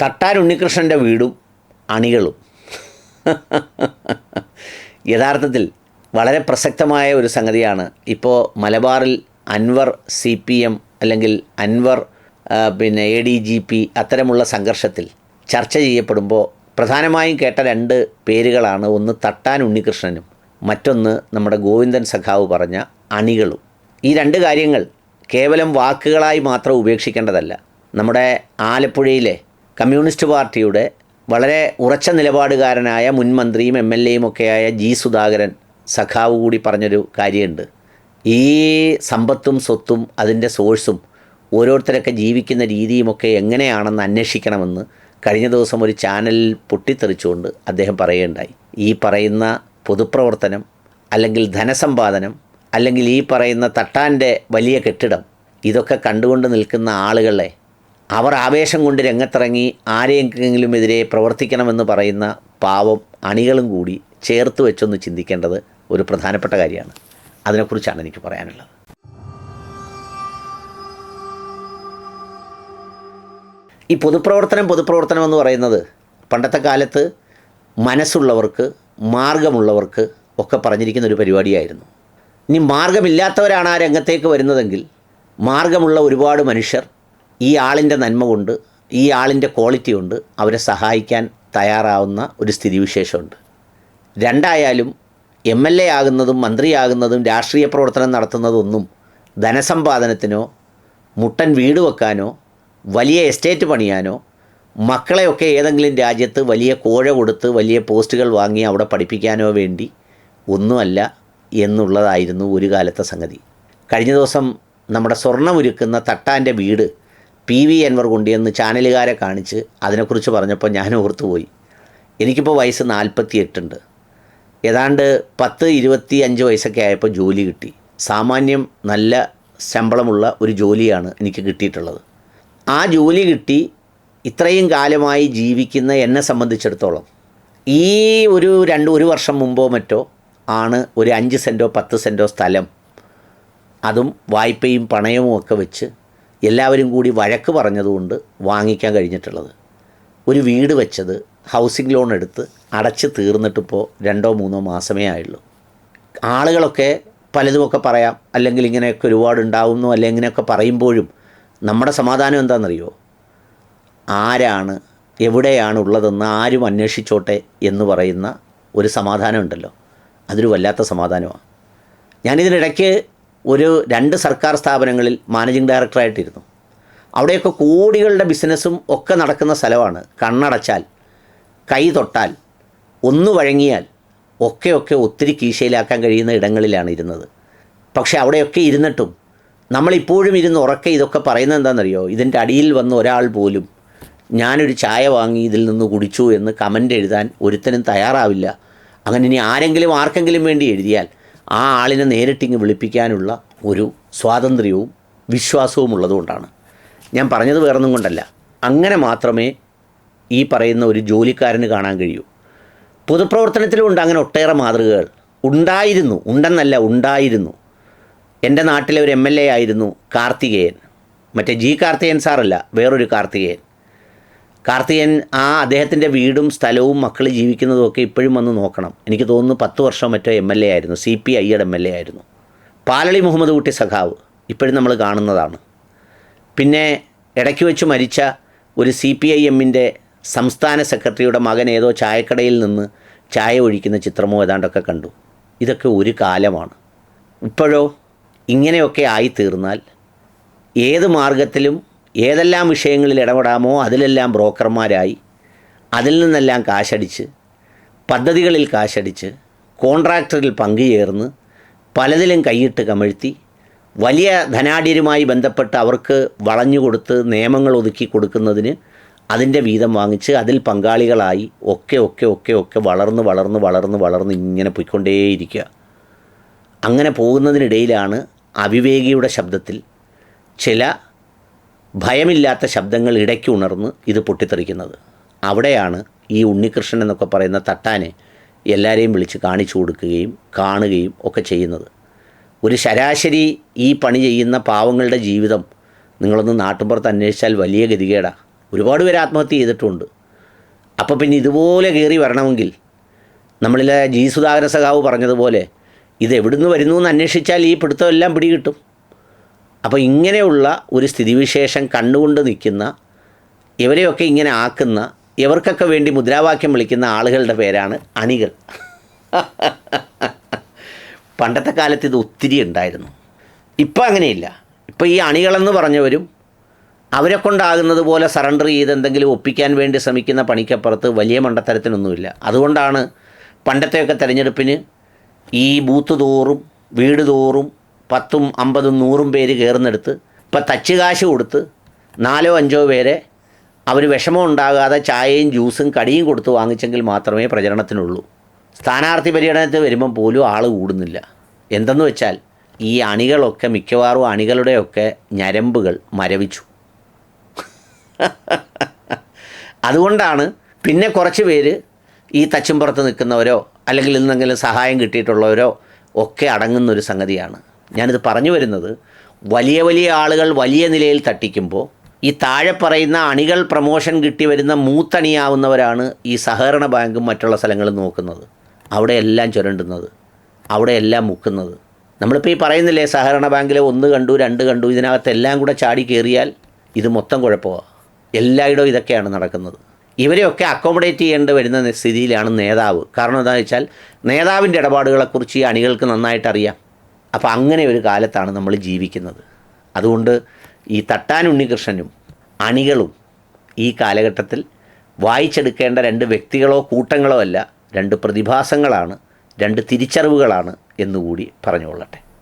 തട്ടാൻ ഉണ്ണികൃഷ്ണന്റെ വീടും അണികളും. യഥാർത്ഥത്തിൽ വളരെ പ്രസക്തമായ ഒരു സംഗതിയാണ്. ഇപ്പോൾ മലബാറിൽ അൻവർ സി പി എം അല്ലെങ്കിൽ അൻവർ പിന്നെ എ ഡി ജി പി അത്തരമുള്ള സംഘർഷത്തിൽ ചർച്ച ചെയ്യപ്പെടുമ്പോൾ പ്രധാനമായും കേട്ട രണ്ട് പേരുകളാണ് ഒന്ന് തട്ടാൻ ഉണ്ണികൃഷ്ണനും മറ്റൊന്ന് നമ്മുടെ ഗോവിന്ദൻ സഖാവ് പറഞ്ഞ അണികളും. ഈ രണ്ട് കാര്യങ്ങൾ കേവലം വാക്കുകളായി മാത്രം ഉപേക്ഷിക്കേണ്ടതല്ല. നമ്മുടെ ആലപ്പുഴയിലെ കമ്മ്യൂണിസ്റ്റ് പാർട്ടിയുടെ വളരെ ഉറച്ച നിലപാടുകാരനായ മുൻ മന്ത്രിയും എം എൽ എയും ഒക്കെയായ ജി സുധാകരൻ സഖാവ് കൂടി പറഞ്ഞൊരു കാര്യമുണ്ട്. ഈ സമ്പത്തും സ്വത്തും അതിന്റെ സോഴ്സും ഓരോരുത്തരൊക്കെ ജീവിക്കുന്ന രീതിയുമൊക്കെ എങ്ങനെയാണെന്ന് അന്വേഷിക്കണമെന്ന് കഴിഞ്ഞ ദിവസം ഒരു ചാനലിൽ പൊട്ടിത്തെറിച്ചുകൊണ്ട് അദ്ദേഹം പറയുകയുണ്ടായി. ഈ പറയുന്ന പൊതുപ്രവർത്തനം അല്ലെങ്കിൽ ധനസമ്പാദനം അല്ലെങ്കിൽ ഈ പറയുന്ന തട്ടാന്റെ വലിയ കെട്ടിടം ഇതൊക്കെ കണ്ടുകൊണ്ട് നിൽക്കുന്ന ആളുകളെ അവർ ആവേശം കൊണ്ട് രംഗത്തിറങ്ങി ആരെയെങ്കിലും എതിരെ പ്രവർത്തിക്കണമെന്ന് പറയുന്ന പാവം അണികളും കൂടി ചേർത്ത് വെച്ചൊന്ന് ചിന്തിക്കേണ്ടത് ഒരു പ്രധാനപ്പെട്ട കാര്യമാണ്. അതിനെക്കുറിച്ചാണ് എനിക്ക് പറയാനുള്ളത്. ഈ പൊതുപ്രവർത്തനം പൊതുപ്രവർത്തനം എന്ന് പറയുന്നത് പണ്ടത്തെ കാലത്ത് മനസ്സുള്ളവർക്ക് മാർഗമുള്ളവർക്ക് ഒക്കെ പറഞ്ഞിരിക്കുന്ന ഒരു പരിപാടിയായിരുന്നു. ഇനി മാർഗമില്ലാത്തവരാണ് ആ രംഗത്തേക്ക് വരുന്നതെങ്കിൽ മാർഗമുള്ള ഒരുപാട് മനുഷ്യർ ഈ ആളിന്റെ നന്മ കൊണ്ട് ഈ ആളിന്റെ ക്വാളിറ്റി കൊണ്ട് അവരെ സഹായിക്കാൻ തയ്യാറാവുന്ന ഒരു സ്ഥിതിവിശേഷമുണ്ട്. രണ്ടായാലും എം എൽ എ ആകുന്നതും മന്ത്രിയാകുന്നതും രാഷ്ട്രീയ പ്രവർത്തനം നടത്തുന്നതൊന്നും ധനസമ്പാദനത്തിനോ മുട്ടൻ വീട് വെക്കാനോ വലിയ എസ്റ്റേറ്റ് പണിയാനോ മക്കളെയൊക്കെ ഏതെങ്കിലും രാജ്യത്ത് വലിയ കോഴ കൊടുത്ത് വലിയ പോസ്റ്റുകൾ വാങ്ങി അവിടെ പഠിപ്പിക്കാനോ വേണ്ടി ഒന്നുമല്ല എന്നുള്ളതായിരുന്നു ഒരു കാലത്തെ സംഗതി. കഴിഞ്ഞ ദിവസം നമ്മുടെ സ്വർണമൊരുക്കുന്ന തട്ടാന്റെ വീട് പി വി അൻവർ കൊണ്ടിയെന്ന് ചാനലുകാരെ കാണിച്ച് അതിനെക്കുറിച്ച് പറഞ്ഞപ്പോൾ ഞാൻ ഓർത്തുപോയി. എനിക്കിപ്പോൾ വയസ്സ് നാൽപ്പത്തി എട്ടുണ്ട് ഏതാണ്ട് പത്ത് ഇരുപത്തി അഞ്ച് വയസ്സൊക്കെ ആയപ്പോൾ ജോലി കിട്ടി. സാമാന്യം നല്ല ശമ്പളമുള്ള ഒരു ജോലിയാണ് എനിക്ക് കിട്ടിയിട്ടുള്ളത്. ആ ജോലി കിട്ടി ഇത്രയും കാലമായി ജീവിക്കുന്ന എന്നെ സംബന്ധിച്ചിടത്തോളം ഈ ഒരു രണ്ട് ഒരു വർഷം മുമ്പോ മറ്റോ ആണ് ഒരു അഞ്ച് സെന്റോ പത്ത് സെന്റോ സ്ഥലം അതും വായ്പയും പണയവും ഒക്കെ വെച്ച് എല്ലാവരും കൂടി വഴക്ക് പറഞ്ഞതുകൊണ്ട് വാങ്ങിക്കാൻ കഴിഞ്ഞിട്ടുള്ളത്. ഒരു വീട് വെച്ചത് ഹൗസിംഗ് ലോൺ എടുത്ത് അടച്ച് തീർന്നിട്ടിപ്പോൾ രണ്ടോ മൂന്നോ മാസമേ ആയുള്ളൂ. ആളുകളൊക്കെ പലതുമൊക്കെ പറയാം. അല്ലെങ്കിൽ ഇങ്ങനെയൊക്കെ ഒരുപാട് ഉണ്ടാവുന്നു അല്ലെങ്കിൽ ഇങ്ങനെയൊക്കെ പറയുമ്പോഴും നമ്മുടെ സമാധാനം എന്താണെന്നറിയോ? ആരാണ് എവിടെയാണ് ഉള്ളതെന്ന് ആരും അന്വേഷിച്ചോട്ടെ എന്ന് പറയുന്ന ഒരു സമാധാനമുണ്ടല്ലോ അതൊരു വല്ലാത്ത സമാധാനമാണ് ഞാനിതിനിടയ്ക്ക് ഒരു രണ്ട് സർക്കാർ സ്ഥാപനങ്ങളിൽ മാനേജിംഗ് ഡയറക്ടറായിട്ടിരുന്നു അവിടെയൊക്കെ കോടികളുടെ ബിസിനസ്സും ഒക്കെ നടക്കുന്ന സ്ഥലമാണ്. കണ്ണടച്ചാൽ കൈ തൊട്ടാൽ ഒന്ന് വഴങ്ങിയാൽ ഒക്കെ ഒക്കെ ഒത്തിരി കീശയിലാക്കാൻ കഴിയുന്ന ഇടങ്ങളിലാണ് ഇരുന്നത്. പക്ഷേ അവിടെയൊക്കെ ഇരുന്നിട്ടും നമ്മളിപ്പോഴും ഇരുന്ന് ഉറക്കെ ഇതൊക്കെ പറയുന്നത് എന്താണെന്നറിയോ? ഇതിന്റെ അടിയിൽ വന്ന ഒരാൾ പോലും ഞാനൊരു ചായ വാങ്ങി ഇതിൽ നിന്ന് കുടിച്ചു എന്ന് കമന്റ് എഴുതാൻ ഒരുത്തനും തയ്യാറാവില്ല. അങ്ങനെ ഇനി ആരെങ്കിലും ആർക്കെങ്കിലും വേണ്ടി എഴുതിയാൽ ആ ആളിനെ നേരിട്ടിങ്ങ് വിളിപ്പിക്കാനുള്ള ഒരു സ്വാതന്ത്ര്യവും വിശ്വാസവും ഉള്ളതുകൊണ്ടാണ്. ഞാൻ പറഞ്ഞത് വേറൊന്നും കൊണ്ടല്ല. അങ്ങനെ മാത്രമേ ഈ പറയുന്ന ഒരു ജോലിക്കാരന് കാണാൻ കഴിയൂ. പൊതുപ്രവർത്തനത്തിലും ഉണ്ട് അങ്ങനെ ഒട്ടേറെ മാതൃകകൾ. ഉണ്ടായിരുന്നു ഉണ്ടെന്നല്ല ഉണ്ടായിരുന്നു. എന്റെ നാട്ടിലെ ഒരു എം എൽ എ ആയിരുന്നു കാർത്തികേയൻ. മറ്റേ ജി കാർത്തികേയൻ സാറല്ല വേറൊരു കാർത്തികേയൻ. കാർത്തികേയൻ ആ അദ്ദേഹത്തിന്റെ വീടും സ്ഥലവും മക്കൾ ജീവിക്കുന്നതും ഒക്കെ ഇപ്പോഴും വന്ന് നോക്കണം. എനിക്ക് തോന്നുന്നു പത്ത് വർഷം മറ്റോ എം എൽ എ ആയിരുന്നു. സി പി ഐയുടെ എം എൽ എ ആയിരുന്നു. പാലളി മുഹമ്മദ് കുട്ടി സഖാവ് ഇപ്പോഴും നമ്മൾ കാണുന്നതാണ്. പിന്നെ ഇടയ്ക്ക് വെച്ച് മരിച്ച ഒരു സി പി ഐ എമ്മിന്റെ സംസ്ഥാന സെക്രട്ടറിയുടെ മകൻ ഏതോ ചായക്കടയിൽ നിന്ന് ചായ ഒഴിക്കുന്ന ചിത്രമോ ഏതാണ്ടൊക്കെ കണ്ടു. ഇതൊക്കെ ഒരു കാലമാണ്. ഇപ്പോഴോ ഇങ്ങനെയൊക്കെ ആയിത്തീർന്നാൽ ഏത് മാർഗത്തിലും ഏതെല്ലാം വിഷയങ്ങളിൽ ഇടപെടാമോ അതിലെല്ലാം ബ്രോക്കർമാരായി അതിൽ നിന്നെല്ലാം കാശടിച്ച് പദ്ധതികളിൽ കാശടിച്ച് കോൺട്രാക്ടറിൽ പങ്കുചേർന്ന് പലതിലും കൈയിട്ട് കമഴ്ത്തി വലിയ ധനാഢ്യരുമായി ബന്ധപ്പെട്ട് അവർക്ക് വളഞ്ഞുകൊടുത്ത് നിയമങ്ങൾ ഒതുക്കി കൊടുക്കുന്നതിന് അതിന്റെ വീതം വാങ്ങിച്ച് അതിൽ പങ്കാളികളായി ഒക്കെ ഒക്കെ ഒക്കെ ഒക്കെ വളർന്ന് വളർന്ന് വളർന്ന് വളർന്ന് ഇങ്ങനെ പോയിക്കൊണ്ടേയിരിക്കുക. അങ്ങനെ പോകുന്നതിനിടയിലാണ് അവിവേകിയുടെ ശബ്ദത്തിൽ ചില ഭയമില്ലാത്ത ശബ്ദങ്ങൾ ഇടയ്ക്ക് ഉണർന്ന് ഇത് പൊട്ടിത്തെറിക്കുന്നത്. അവിടെയാണ് ഈ ഉണ്ണികൃഷ്ണൻ എന്നൊക്കെ പറയുന്ന തട്ടാനെ എല്ലാവരെയും വിളിച്ച് കാണിച്ചു കൊടുക്കുകയും കാണുകയും ഒക്കെ ചെയ്യുന്നത്. ഒരു ശരാശരി ഈ പണി ചെയ്യുന്ന പാവങ്ങളുടെ ജീവിതം നിങ്ങളൊന്ന് നാട്ടുമ്പുറത്ത് അന്വേഷിച്ചാൽ വലിയ ഗതികേടാണ് ഒരുപാട് പേര് ആത്മഹത്യ ചെയ്തിട്ടുണ്ട്. അപ്പോൾ പിന്നെ ഇതുപോലെ കയറി വരണമെങ്കിൽ നമ്മളിലെ ജി സുധാകര സഖാവ് പറഞ്ഞതുപോലെ ഇത് എവിടുന്ന് വരുന്നു എന്ന് അന്വേഷിച്ചാൽ ഈ പിടുത്തമെല്ലാം പിടികിട്ടും. അപ്പോൾ ഇങ്ങനെയുള്ള ഒരു സ്ഥിതിവിശേഷം കണ്ടുകൊണ്ട് നിൽക്കുന്ന ഇവരെയൊക്കെ ഇങ്ങനെ ആക്കുന്ന ഇവർക്കൊക്കെ വേണ്ടി മുദ്രാവാക്യം വിളിക്കുന്ന ആളുകളുടെ പേരാണ് അണികൾ. പണ്ടത്തെ കാലത്ത് ഇത് ഒത്തിരി ഉണ്ടായിരുന്നു. ഇപ്പം അങ്ങനെയില്ല. ഇപ്പോൾ ഈ അണികളെന്ന് പറഞ്ഞവരും അവരെ കൊണ്ടാകുന്നത് പോലെ സറണ്ടർ ചെയ്ത് എന്തെങ്കിലും ഒപ്പിക്കാൻ വേണ്ടി ശ്രമിക്കുന്ന പണിക്കപ്പുറത്ത് വലിയ മണ്ടത്തരത്തിനൊന്നുമില്ല. അതുകൊണ്ടാണ് പണ്ടത്തെയൊക്കെ തിരഞ്ഞെടുപ്പിന് ഈ ബൂത്ത് തോറും വീട് തോറും പത്തും അമ്പതും നൂറും പേര് കയറുന്നെടുത്ത് ഇപ്പം തച്ച് കാശ് കൊടുത്ത് നാലോ അഞ്ചോ പേരെ അവർ വിഷമം ഉണ്ടാകാതെ ചായയും ജ്യൂസും കടിയും കൊടുത്ത് വാങ്ങിച്ചെങ്കിൽ മാത്രമേ പ്രചരണത്തിനുള്ളൂ. സ്ഥാനാർത്ഥി പര്യടനത്തിൽ വരുമ്പം പോലും ആൾ കൂടുന്നില്ല. എന്തെന്ന് വെച്ചാൽ ഈ അണികളൊക്കെ മിക്കവാറും അണികളുടെയൊക്കെ ഞരമ്പുകൾ മരവിച്ചു. അതുകൊണ്ടാണ് പിന്നെ കുറച്ച് പേര് ഈ തച്ചുംപുറത്ത് നിൽക്കുന്നവരോ അല്ലെങ്കിൽ ഇന്നെങ്കിലും സഹായം കിട്ടിയിട്ടുള്ളവരോ ഒക്കെ അടങ്ങുന്നൊരു സംഗതിയാണ്. ഞാനിത് പറഞ്ഞു വരുന്നത് വലിയ വലിയ ആളുകൾ വലിയ നിലയിൽ തട്ടിക്കുമ്പോൾ ഈ താഴെ പറയുന്ന അണികൾ പ്രമോഷൻ കിട്ടി വരുന്ന മൂത്തണിയാവുന്നവരാണ് ഈ സഹകരണ ബാങ്കും മറ്റുള്ള സ്ഥലങ്ങളും നോക്കുന്നത്. അവിടെയെല്ലാം ചുരണ്ടുന്നത്. അവിടെയെല്ലാം മുക്കുന്നത്. നമ്മളിപ്പോൾ ഈ പറയുന്നില്ലേ സഹകരണ ബാങ്കിലെ ഒന്ന് കണ്ടു രണ്ട് കണ്ടു ഇതിനകത്ത് എല്ലാം കൂടെ ചാടി കയറിയാൽ ഇത് മൊത്തം കുഴപ്പമാണ് എല്ലായിടവും ഇതൊക്കെയാണ് നടക്കുന്നത്. ഇവരെയൊക്കെ അക്കോമഡേറ്റ് ചെയ്യേണ്ടി വരുന്ന സ്ഥിതിയിലാണ് നേതാവ്. കാരണം എന്താണെന്ന് വെച്ചാൽ നേതാവിന്റെ ഇടപാടുകളെക്കുറിച്ച് ഈ അണികൾക്ക് നന്നായിട്ട് അറിയാം. അപ്പോൾ അങ്ങനെ ഒരു കാലത്താണ് നമ്മൾ ജീവിക്കുന്നത്. അതുകൊണ്ട് ഈ തട്ടാൻ ഉണ്ണികൃഷ്ണനും അണികളും ഈ കാലഘട്ടത്തിൽ വായിച്ചെടുക്കേണ്ട രണ്ട് വ്യക്തികളോ കൂട്ടങ്ങളോ അല്ല രണ്ട് പ്രതിഭാസങ്ങളാണ് രണ്ട് തിരിച്ചറിവുകളാണ് എന്നുകൂടി പറഞ്ഞുകൊള്ളട്ടെ.